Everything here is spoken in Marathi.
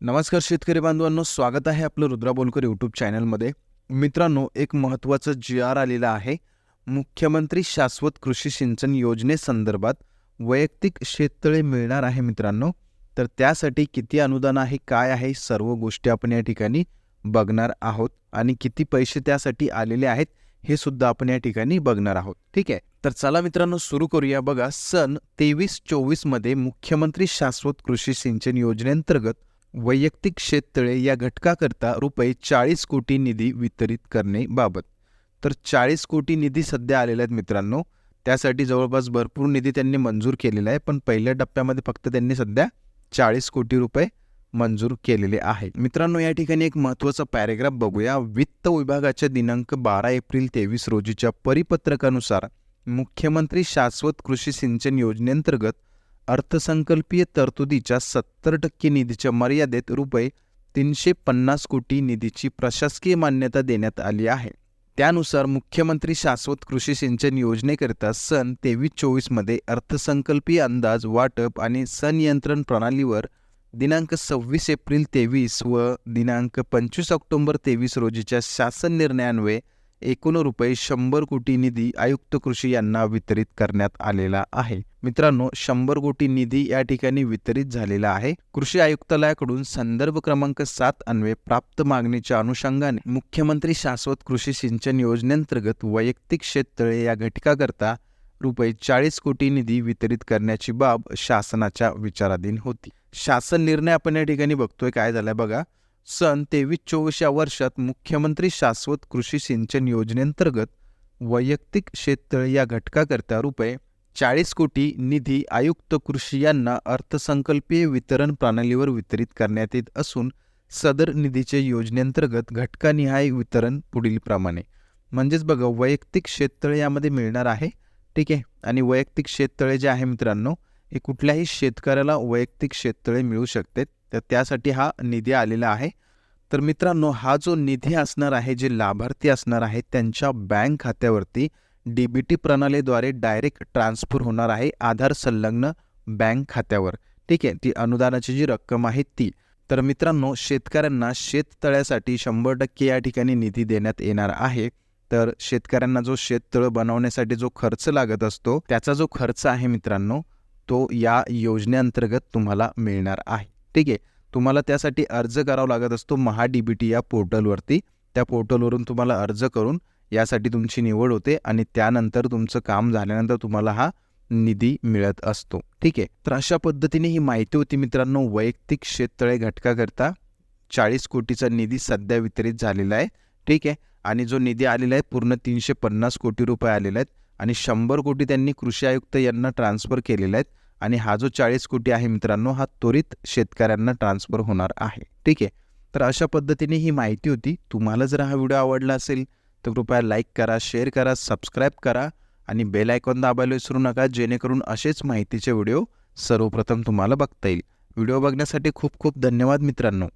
नमस्कार शेतकरी बांधवांनो स्वागत आहे आपलं रुद्रा बोलकर यूट्यूब चॅनलमध्ये मित्रांनो एक महत्त्वाचं जी आर आलेलं आहे. मुख्यमंत्री शाश्वत कृषी सिंचन योजनेसंदर्भात वैयक्तिक शेततळे मिळणार आहे मित्रांनो. तर त्यासाठी किती अनुदान आहे काय आहे सर्व गोष्टी आपण या ठिकाणी बघणार आहोत. आणि किती पैसे त्यासाठी आलेले आहेत हे सुद्धा आपण या ठिकाणी बघणार आहोत. ठीक आहे? तर चला मित्रांनो सुरू करूया. बघा सन तेवीस चोवीसमध्ये मुख्यमंत्री शाश्वत कृषी सिंचन योजनेअंतर्गत वैयक्तिक शेततळे या घटकाकरता रुपये चाळीस कोटी निधी वितरित करणे बाबत तर चाळीस कोटी निधी सध्या आलेल्या आहेत मित्रांनो. त्यासाठी जवळपास भरपूर निधी त्यांनी मंजूर केलेला आहे. पण पहिल्या टप्प्यामध्ये फक्त त्यांनी सध्या चाळीस कोटी रुपये मंजूर केलेले आहेत. मित्रांनो या ठिकाणी एक महत्त्वाचा पॅरेग्राफ बघूया. वित्त विभागाच्या दिनांक बारा एप्रिल तेवीस रोजीच्या परिपत्रकानुसार मुख्यमंत्री शाश्वत कृषी सिंचन योजनेअंतर्गत अर्थसंकल्पीय तरतुदीच्या सत्तर टक्के निधीच्या मर्यादेत रुपये तीनशे पन्नास कोटी निधीची प्रशासकीय मान्यता देण्यात आली आहे. त्यानुसार मुख्यमंत्री शाश्वत कृषी सिंचन योजनेकरिता सन तेवीस चोवीसमध्ये अर्थसंकल्पीय अंदाज वाटप आणि संनियंत्रण प्रणालीवर दिनांक सव्वीस एप्रिल तेवीस व दिनांक पंचवीस ऑक्टोबर तेवीस रोजीच्या शासन निर्णयान्वये एकूण रुपये शंभर कोटी निधी आयुक्त कृषी यांना वितरित करण्यात आलेला आहे. मित्रांनो शंभर कोटी निधी या ठिकाणी वितरित झालेला आहे. कृषी आयुक्तालयाकडून संदर्भ क्रमांक सात अन्वये प्राप्त मागणीच्या अनुषंगाने मुख्यमंत्री शाश्वत कृषी सिंचन योजनेअंतर्गत वैयक्तिक शेततळे या घटकाकरता रुपये चाळीस कोटी निधी वितरित करण्याची बाब शासनाच्या विचाराधीन होती. शासन निर्णय आपण या ठिकाणी बघतोय. काय झालाय बघा. सन तेवीस चोवीस या वर्षात मुख्यमंत्री शाश्वत कृषी सिंचन योजनेअंतर्गत वैयक्तिक शेततळे या घटकाकरता रुपये चाळीस कोटी निधी आयुक्त कृषी यांना अर्थसंकल्पीय वितरण प्रणालीवर वितरित करण्यात येत असून सदर निधीचे योजनेअंतर्गत घटकानिहाय वितरण पुढीलप्रमाणे म्हणजेच बघा वैयक्तिक शेततळे यामध्ये मिळणार आहे. ठीक आहे? आणि वैयक्तिक शेततळे जे आहे मित्रांनो हे कुठल्याही शेतकऱ्याला वैयक्तिक शेततळे मिळू शकते. तर त्यासाठी हा निधी आलेला आहे. तर मित्रांनो हा जो निधी असणार आहे जे लाभार्थी असणार आहेत त्यांच्या बँक खात्यावरती डी बी टी प्रणालीद्वारे डायरेक्ट ट्रान्सफर होणार आहे आधार संलग्न बँक खात्यावर. ठीक आहे? ती अनुदानाची जी रक्कम आहे ती. तर मित्रांनो शेतकऱ्यांना शेततळ्यासाठी शंभर टक्के या ठिकाणी निधी देण्यात येणार आहे. तर शेतकऱ्यांना जो शेततळ बनवण्यासाठी जो खर्च लागत असतो त्याचा जो खर्च आहे मित्रांनो तो या योजनेअंतर्गत तुम्हाला मिळणार आहे. ठीक आहे? तुम्हाला त्यासाठी अर्ज करावा लागत असतो महा डी बी टी या पोर्टलवरती. त्या पोर्टलवरून तुम्हाला अर्ज करून यासाठी तुमची निवड होते आणि त्यानंतर तुमचं काम झाल्यानंतर तुम्हाला हा निधी मिळत असतो. ठीक आहे? तर अशा पद्धतीने ही माहिती होती मित्रांनो. वैयक्तिक शेततळे घटकाकरता चाळीस कोटीचा निधी सध्या वितरित झालेला आहे. ठीक आहे? आणि जो निधी आलेला आहे पूर्ण तीनशे पन्नास कोटी रुपये आलेले आहेत आणि शंभर कोटी त्यांनी कृषी आयुक्त यांना ट्रान्सफर केलेले आहेत. आणि हा जो चाळीस कोटी आहे मित्रांनो हा त्वरित शेतकऱ्यांना ट्रान्सफर होणार आहे. ठीक आहे? तर अशा पद्धतीने ही माहिती होती. तुम्हाला जर हा व्हिडिओ आवडला असेल तर कृपया लाईक करा शेअर करा सबस्क्राईब करा आणि बेल आयकॉन दाबायला विसरू नका जेणेकरून असेच माहितीचे व्हिडिओ सर्वप्रथम तुम्हाला बघता येईल. व्हिडिओ बघण्यासाठी खूप खूप धन्यवाद मित्रांनो.